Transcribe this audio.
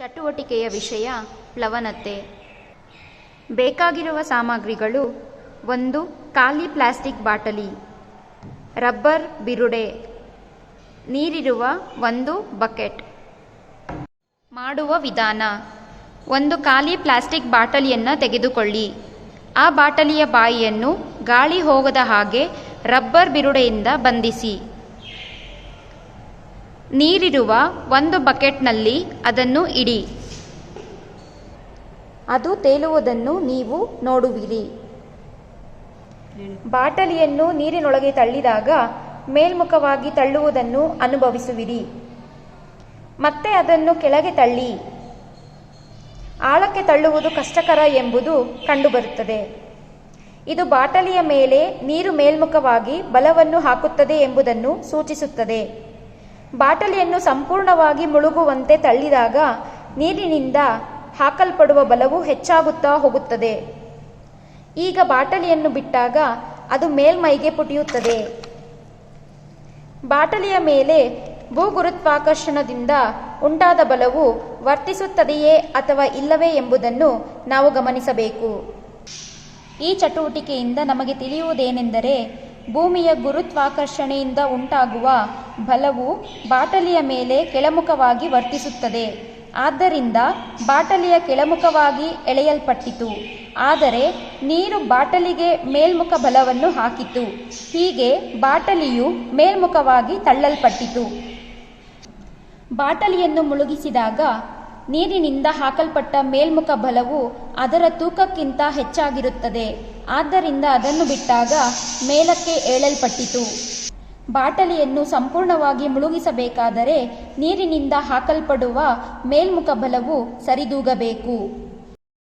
ಚಟುವಟಿಕೆಯ ವಿಷಯ ಪ್ಲವನತೆ ಬೇಕಾಗಿರುವ ಸಾಮಗ್ರಿಗಳು ಒಂದು ಖಾಲಿ ಪ್ಲಾಸ್ಟಿಕ್ ಬಾಟಲಿ, ರಬ್ಬರ್ ಬಿರುಡೆ, ನೀರಿರುವ ಒಂದು ಬಕೆಟ್. ಮಾಡುವ ವಿಧಾನ, ಒಂದು ಖಾಲಿ ಪ್ಲಾಸ್ಟಿಕ್ ಬಾಟಲಿಯನ್ನು ತೆಗೆದುಕೊಳ್ಳಿ. ಆ ಬಾಟಲಿಯ ಬಾಯಿಯನ್ನು ಗಾಳಿ ಹೋಗದ ಹಾಗೆ ರಬ್ಬರ್ ಬಿರುಡೆಯಿಂದ ಬಂಧಿಸಿ. ನೀರಿರುವ ಒಂದು ಬಕೆಟ್ನಲ್ಲಿ ಅದನ್ನು ಇಡಿ. ಅದು ತೇಲುವುದನ್ನು ನೀವು ನೋಡುವಿರಿ. ಬಾಟಲಿಯನ್ನು ನೀರಿನೊಳಗೆ ತಳ್ಳಿದಾಗ ಮೇಲ್ಮುಖವಾಗಿ ತಳ್ಳುವುದನ್ನು ಅನುಭವಿಸುವಿರಿ. ಮತ್ತೆ ಅದನ್ನು ಕೆಳಗೆ ತಳ್ಳಿ. ಆಳಕ್ಕೆ ತಳ್ಳುವುದು ಕಷ್ಟಕರ ಎಂಬುದು ಕಂಡುಬರುತ್ತದೆ. ಇದು ಬಾಟಲಿಯ ಮೇಲೆ ನೀರು ಮೇಲ್ಮುಖವಾಗಿ ಬಲವನ್ನು ಹಾಕುತ್ತದೆ ಎಂಬುದನ್ನು ಸೂಚಿಸುತ್ತದೆ. ಬಾಟಲಿಯನ್ನು ಸಂಪೂರ್ಣವಾಗಿ ಮುಳುಗುವಂತೆ ತಳ್ಳಿದಾಗ ನೀರಿನಿಂದ ಹಾಕಲ್ಪಡುವ ಬಲವು ಹೆಚ್ಚಾಗುತ್ತಾ ಹೋಗುತ್ತದೆ. ಈಗ ಬಾಟಲಿಯನ್ನು ಬಿಟ್ಟಾಗ ಅದು ಮೇಲ್ಮೈಗೆ ಪುಟಿಯುತ್ತದೆ. ಬಾಟಲಿಯ ಮೇಲೆ ಭೂಗುರುತ್ವಾಕರ್ಷಣದಿಂದ ಉಂಟಾದ ಬಲವು ವರ್ತಿಸುತ್ತದೆಯೇ ಅಥವಾ ಇಲ್ಲವೇ ಎಂಬುದನ್ನು ನಾವು ಗಮನಿಸಬೇಕು. ಈ ಚಟುವಟಿಕೆಯಿಂದ ನಮಗೆ ತಿಳಿಯುವುದೇನೆಂದರೆ ಭೂಮಿಯ ಗುರುತ್ವಾಕರ್ಷಣೆಯಿಂದ ಉಂಟಾಗುವ ಬಲವು ಬಾಟಲಿಯ ಮೇಲೆ ಕೆಳಮುಖವಾಗಿ ವರ್ತಿಸುತ್ತದೆ. ಆದ್ದರಿಂದ ಬಾಟಲಿಯ ಕೆಳಮುಖವಾಗಿ ಎಳೆಯಲ್ಪಟ್ಟಿತು. ಆದರೆ ನೀರು ಬಾಟಲಿಗೆ ಮೇಲ್ಮುಖ ಬಲವನ್ನು ಹಾಕಿತು. ಹೀಗೆ ಬಾಟಲಿಯು ಮೇಲ್ಮುಖವಾಗಿ ತಳ್ಳಲ್ಪಟ್ಟಿತು. ಬಾಟಲಿಯನ್ನು ಮುಳುಗಿಸಿದಾಗ ನೀರಿನಿಂದ ಹಾಕಲ್ಪಟ್ಟ ಮೇಲ್ಮುಖ ಬಲವು ಅದರ ತೂಕಕ್ಕಿಂತ ಹೆಚ್ಚಾಗಿರುತ್ತದೆ. ಆದ್ದರಿಂದ ಅದನ್ನು ಬಿಟ್ಟಾಗ ಮೇಲಕ್ಕೆ ಏಳಲ್ಪಟ್ಟಿತು. ಬಾಟಲಿಯನ್ನು ಸಂಪೂರ್ಣವಾಗಿ ಮುಳುಗಿಸಬೇಕಾದರೆ ನೀರಿನಿಂದ ಹಾಕಲ್ಪಡುವ ಮೇಲ್ಮುಖ ಬಲವು ಸರಿದೂಗಬೇಕು.